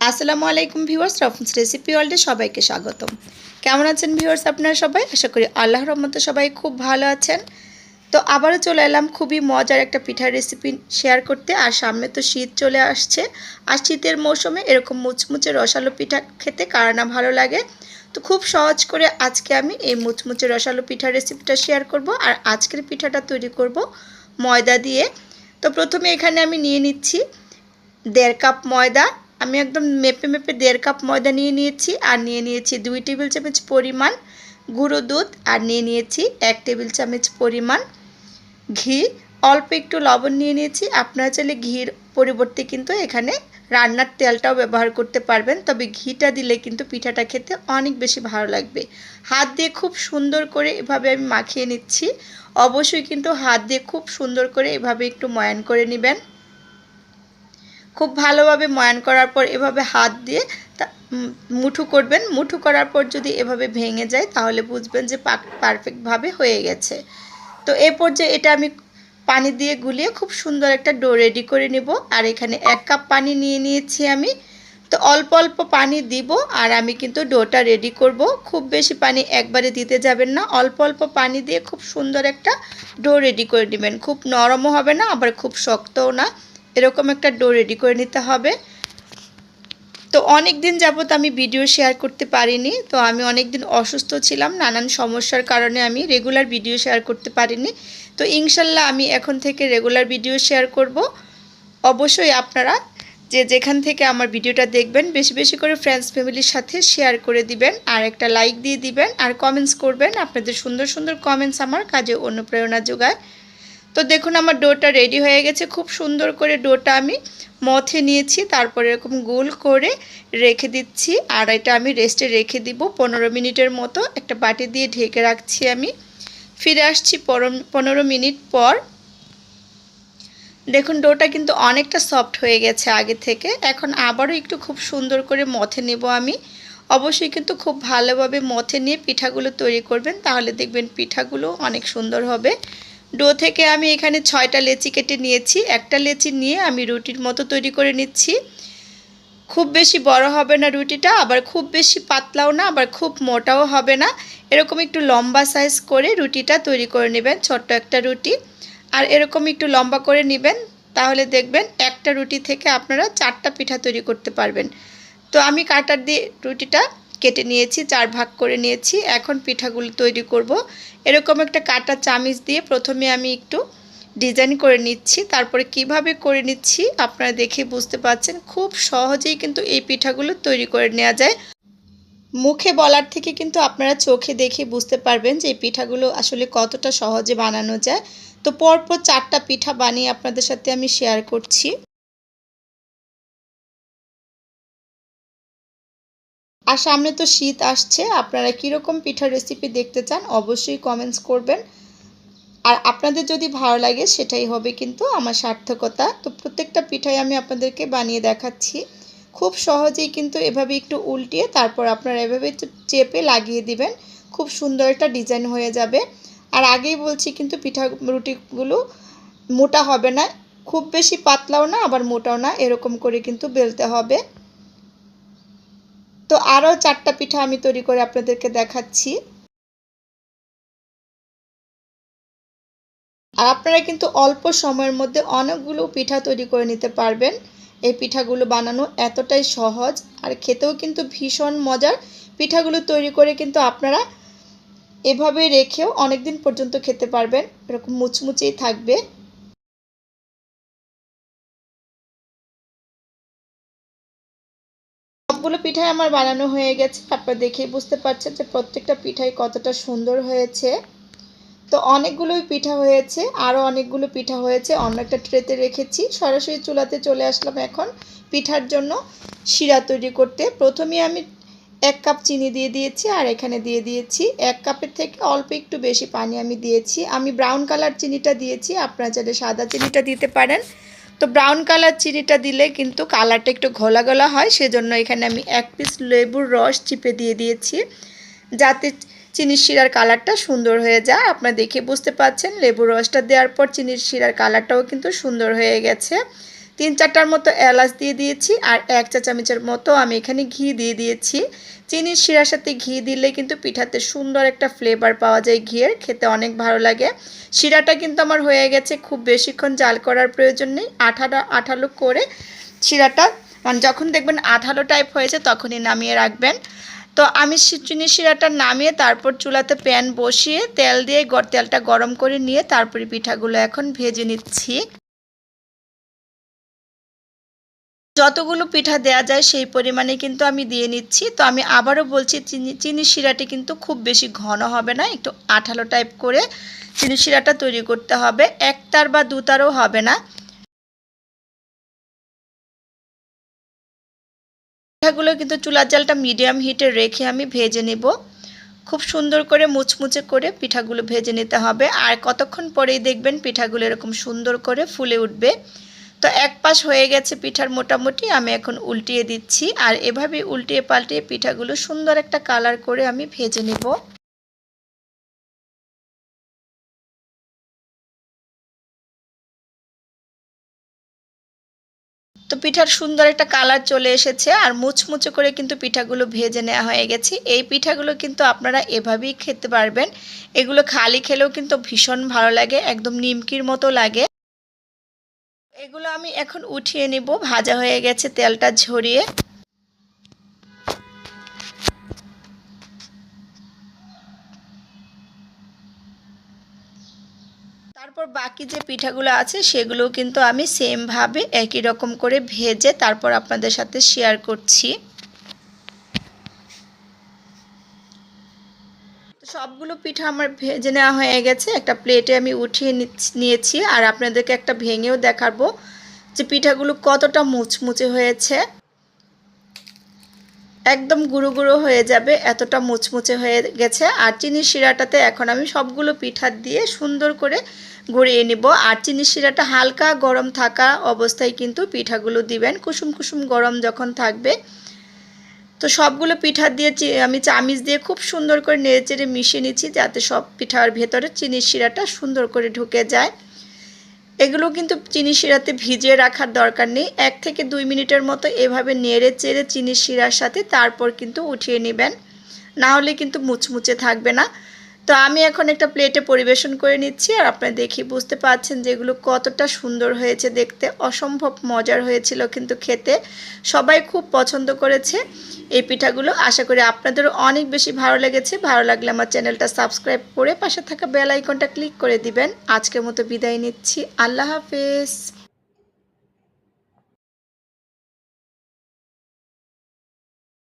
আসসালামু আলাইকুম viewers, রফন্স recipe ওয়ার্ল্ডে সবাইকে স্বাগতম। কেমন আছেন ভিউয়ার্স আপনারা সবাই? আশা করি আল্লাহ রহমতে সবাই খুব ভালো আছেন। তো আবারও চলে এলাম খুবই মজার একটা পিঠার রেসিপি শেয়ার করতে। আর সামনে তো শীত চলে আসছে। আর শীতের মৌসুমে এরকম মুচমুচে রসালো পিঠা খেতে কার না ভালো লাগে। তো খুব সহজ করে আজকে আমি এই মুচমুচে রসালো পিঠার রেসিপিটা শেয়ার করব। আর আজকের পিঠাটা তৈরি করব ময়দা দিয়ে। তো প্রথমে এখানে আমি নিয়ে নিচ্ছি দেড় কাপ ময়দা আমি একদম মেপে মেপে দেড় কাপ ময়দা নিয়ে নিয়েছি আর নিয়ে নিয়েছি দুই টেবিল চামচ পরিমাণ গুঁড়ো দুধ আর নিয়ে নিয়েছি এক টেবিল চামচ পরিমাণ ঘি। অল্প একটু লবণ নিয়ে নিয়েছি। আপনারা চাইলে ঘির পরিবর্তে কিন্তু এখানে রান্নার তেলটাও ব্যবহার করতে পারবেন। তবে ঘিটা দিলে কিন্তু পিঠাটা খেতে অনেক বেশি ভালো লাগবে। হাত দিয়ে খুব সুন্দর করে এভাবে আমি মাখিয়ে নিচ্ছি। অবশ্যই কিন্তু হাত দিয়ে খুব সুন্দর করে এভাবে একটু ময়ান করে নেবেন। খুব ভালোভাবে ময়ান করার পর এভাবে হাত দিয়ে মুঠু করবেন। মুঠু করার পর যদি এভাবে ভেঙে যায়, তাহলে বুঝবেন যে পারফেক্টভাবে হয়ে গেছে। তো এ পর্যায়ে এটা আমি পানি দিয়ে গুলিয়ে খুব সুন্দর একটা ডো রেডি করে নেব। আর এখানে এক কাপ পানি নিয়ে নিয়েছি আমি। তো অল্প অল্প পানি দিব আর আমি কিন্তু ডোটা রেডি করব। খুব বেশি পানি একবারে দিতে যাবেন না। অল্প অল্প পানি দিয়ে খুব সুন্দর একটা ডো রেডি করে নেবেন। খুব নরমও হবে না, আবার খুব শক্তও না। এরকম একটা ডো রেডি করে নিতে হবে। তো অনেক দিন যাবত আমি ভিডিও শেয়ার করতে পারিনি, তো আমি অনেক দিন অসুস্থ ছিলাম, নানান সমস্যার কারণে আমি রেগুলার ভিডিও শেয়ার করতে পারিনি। তো ইনশাল্লাহ আমি এখন থেকে রেগুলার ভিডিও শেয়ার করব। অবশ্যই আপনারা যে যেখান থেকে আমার ভিডিওটা দেখবেন, বেশি বেশি করে ফ্রেন্ডস ফ্যামিলির সাথে শেয়ার করে দিবেন, আর একটা লাইক দিয়ে দিবেন, আর কমেন্টস করবেন। আপনাদের সুন্দর সুন্দর কমেন্টস আমার কাজে অনুপ্রেরণা যোগায়। তো দেখুন আমার ডোটা রেডি হয়ে গেছে। খুব সুন্দর করে ডোটা আমি মথে নিয়েছি, তারপর এরকম গোল করে রেখে দিচ্ছি। আর এটা আমি রেস্টে রেখে দিব পনেরো মিনিটের মতো। একটা বাটি দিয়ে ঢেকে রাখছি আমি। ফিরে আসছি পনেরো মিনিট পর। দেখুন, ডোটা কিন্তু অনেকটা সফট হয়ে গেছে আগে থেকে। এখন আবারও একটু খুব সুন্দর করে মথে নেব আমি। অবশ্যই কিন্তু খুব ভালোভাবে মথে নিয়ে পিঠাগুলো তৈরি করবেন, তাহলে দেখবেন পিঠাগুলো অনেক সুন্দর হবে। ডো থেকে আমি এখানে ছয়টা লেচি কেটে নিয়েছি। একটা লেচি নিয়ে আমি রুটির মতো তৈরি করে নিচ্ছি। খুব বেশি বড় হবে না রুটিটা, আবার খুব বেশি পাতলাও না, আবার খুব মোটাও হবে না। এরকম একটু লম্বা সাইজ করে রুটিটা তৈরি করে নেবেন, ছোট্ট একটা রুটি। আর এরকম একটু লম্বা করে নেবেন, তাহলে দেখবেন একটা রুটি থেকে আপনারা চারটা পিঠা তৈরি করতে পারবেন। তো আমি কাটার দিয়ে রুটিটা কেটে নিয়েছি, চার ভাগ করে নিয়েছি। এখন পিঠাগুলো তৈরি করব। এরকম একটা কাটা চামিচ দিয়ে প্রথমে আমি একটু ডিজাইন করে নিচ্ছি। তারপরে কীভাবে করে নিচ্ছি আপনারা দেখে বুঝতে পাচ্ছেন খুব সহজেই কিন্তু এই পিঠাগুলো তৈরি করে নেওয়া যায়। মুখে বলার থেকে কিন্তু আপনারা চোখে দেখে বুঝতে পারবেন যে এই পিঠাগুলো আসলে কতটা সহজে বানানো যায়। তো পরপর চারটা পিঠা বানিয়ে আপনাদের সাথে আমি শেয়ার করছি। আর সামনে তো শীত আসছে, আপনারা কীরকম পিঠার রেসিপি দেখতে চান অবশ্যই কমেন্টস করবেন। আর আপনাদের যদি ভালো লাগে সেটাই হবে কিন্তু আমার সার্থকতা। তো প্রত্যেকটা পিঠাই আমি আপনাদেরকে বানিয়ে দেখাচ্ছি। খুব সহজেই কিন্তু এভাবে একটু উল্টিয়ে তারপর আপনারা এভাবে চেপে লাগিয়ে দিবেন। খুব সুন্দর একটা ডিজাইন হয়ে যাবে। আর আগেই বলছি কিন্তু পিঠা রুটিগুলো মোটা হবে না, খুব বেশি পাতলাও না, আবার মোটাও না, এরকম করে কিন্তু বেলতে হবে। তো আরও চারটা পিঠা আমি তৈরি করে আপনাদেরকে দেখাচ্ছি। আর আপনারা কিন্তু অল্প সময়ের মধ্যে অনেকগুলো পিঠা তৈরি করে নিতে পারবেন। এই পিঠাগুলো বানানো এতটাই সহজ আর খেতেও কিন্তু ভীষণ মজার। পিঠাগুলো তৈরি করে কিন্তু আপনারা এভাবে রেখেও অনেক দিন পর্যন্ত খেতে পারবেন। এরকম মুচমুচেই থাকবে। সবগুলো পিঠাই আমার বানানো হয়ে গেছে। আপনারা দেখেই বুঝতে পারছেন যে প্রত্যেকটা পিঠাই কতটা সুন্দর হয়েছে। তো অনেকগুলোই পিঠা হয়েছে আরও অনেকগুলো পিঠা হয়েছে। অন্য একটা ট্রেতে রেখেছি, সরাসরি চুলাতে চলে আসলাম এখন পিঠার জন্য শিরা তৈরি করতে। প্রথমে আমি এক কাপ চিনি দিয়ে দিয়েছি আর এখানে দিয়ে দিয়েছি এক কাপের থেকে অল্প একটু বেশি পানি আমি দিয়েছি। আমি ব্রাউন কালার চিনিটা দিয়েছি, আপনারা চাইলে সাদা চিনিটা দিতে পারেন। তো ব্রাউন কালার চিনিটা দিলে কিন্তু কালারটা একটু ঘোলা গলা হয়, সেজন্য এখানে আমি এক পিস লেবুর রস চিপে দিয়ে দিয়েছি, যাতে চিনির শিরার কালারটা সুন্দর হয়ে যায়। আপনারা দেখে বুঝতে পাচ্ছেন লেবুর রসটা দেওয়ার পর চিনির শিরার কালারটাও কিন্তু সুন্দর হয়ে গেছে। তিন চারটার মতো এলাচ দিয়ে দিয়েছি আর এক চা চামচের মতো আমি এখানে ঘি দিয়ে দিয়েছি। চিনির শিরার সাথে ঘি দিলে কিন্তু পিঠাতে সুন্দর একটা ফ্লেভার পাওয়া যায় ঘিয়ের, খেতে অনেক ভালো লাগে। শিরাটা কিন্তু আমার হয়ে গেছে খুব বেশিক্ষণ জাল করার প্রয়োজন নেই আঠালো আঠালো করে শিরাটা মানে যখন দেখবেন আঠালো টাইপ হয়েছে তখনই নামিয়ে রাখবেন। তো আমি চিনি শিরাটা নামিয়ে তারপর চুলাতে প্যান বসিয়ে তেল দিয়ে তেলটা গরম করে নিয়ে তারপরে পিঠাগুলো এখন ভেজে নিচ্ছি। যতগুলো পিঠা দেয়া যায় সেই পরিমাণে কিন্তু আমি দিয়ে নিচ্ছি। তো আমি আবারও বলছি, চিনি চিনি শিরাটি কিন্তু খুব বেশি ঘন হবে না, একটু আঠালো টাইপ করে চিনি শিরাটা তৈরি করতে হবে। একতার বা দুতারও হবে না। পিঠাগুলো কিন্তু চুলার জালটা মিডিয়াম হিটে রেখে আমি ভেজে নেব। খুব সুন্দর করে মুচমুচে করে পিঠাগুলো ভেজে নিতে হবে। আর কতক্ষণ পরেই দেখবেন পিঠাগুলো এরকম সুন্দর করে ফুলে উঠবে। তো এক পাশ হয়ে গেছে পিঠার মোটামুটি, আমি এখন উল্টিয়ে দিচ্ছি। আর এভাবে উল্টিয়ে পাল্টিয়ে পিঠাগুলো সুন্দর একটা কালার করে আমি ভেজে নেব। তো পিঠার সুন্দর একটা কালার চলে এসেছে আর মুচমুচে করে কিন্তু পিঠাগুলো ভেজে নেওয়া হয়ে গেছে। এই পিঠাগুলো কিন্তু আপনারা এভাবেই খেতে পারবেন। এগুলো খালি খেলেও কিন্তু ভীষণ ভালো লাগে, একদম নিমকির মতো লাগে। এগুলো আমি এখন উঠিয়ে নিব। ভাজা হয়ে গেছে তেলটা ঝরিয়ে। তারপর বাকি যে পিঠাগুলো আছে সেগুলো কিন্তু আমি সেমভাবে একই রকম করে ভেজে তারপর আপনাদের সাথে শেয়ার করছি। সবগুলো পিঠা আমার ভেজে নেওয়া হয়ে গেছে। একটা প্লেটে আমি উঠিয়ে নিয়েছি আর আপনাদেরকে একটা ভেঙেও দেখাবো যে পিঠাগুলো কতটা মুচমুচে হয়েছে। একদম গুঁড়ো গুঁড়ো হয়ে যাবে, এতটা মুচমুচে হয়ে গেছে। আর চিনির শিরাটাতে এখন আমি সবগুলো পিঠা দিয়ে সুন্দর করে গড়িয়ে নিব। আর চিনির শিরাটা হালকা গরম থাকা অবস্থায় কিন্তু পিঠাগুলো দিবেন। কুসুম কুসুম গরম যখন থাকবে তো সবগুলো পিঠা দিয়ে আমি চামিচ দিয়ে খুব সুন্দর করে নেড়ে চেড়ে মিশিয়ে নিচ্ছি যাতে সব পিঠার ভেতরে চিনির শিরাটা সুন্দর করে ঢুকে যায়। এগুলো কিন্তু চিনি শিরাতে ভিজিয়ে রাখার দরকার নেই। এক থেকে দুই মিনিটের মতো এভাবে নেড়ে চেড়ে চিনি শিরার সাথে তারপর কিন্তু উঠিয়ে নেবেন। না হলে কিন্তু মুচমুচে থাকবে না। তো আমি এখন একটা প্লেটে পরিবেশন করে নিচ্ছি আর আপনারা দেখি বুঝতে পারছেন যে এগুলো কতটা সুন্দর হয়েছে, দেখতে অসম্ভব মজার হয়েছিল কিন্তু খেতে। সবাই খুব পছন্দ করেছে এই পিঠাগুলো। আশা করি আপনাদেরও অনেক বেশি ভালো লেগেছে। ভালো লাগলে আমার চ্যানেলটা সাবস্ক্রাইব করে পাশে থাকা বেল আইকনটা ক্লিক করে দিবেন। আজকের মতো বিদায় নিচ্ছি। আল্লাহ হাফেজ।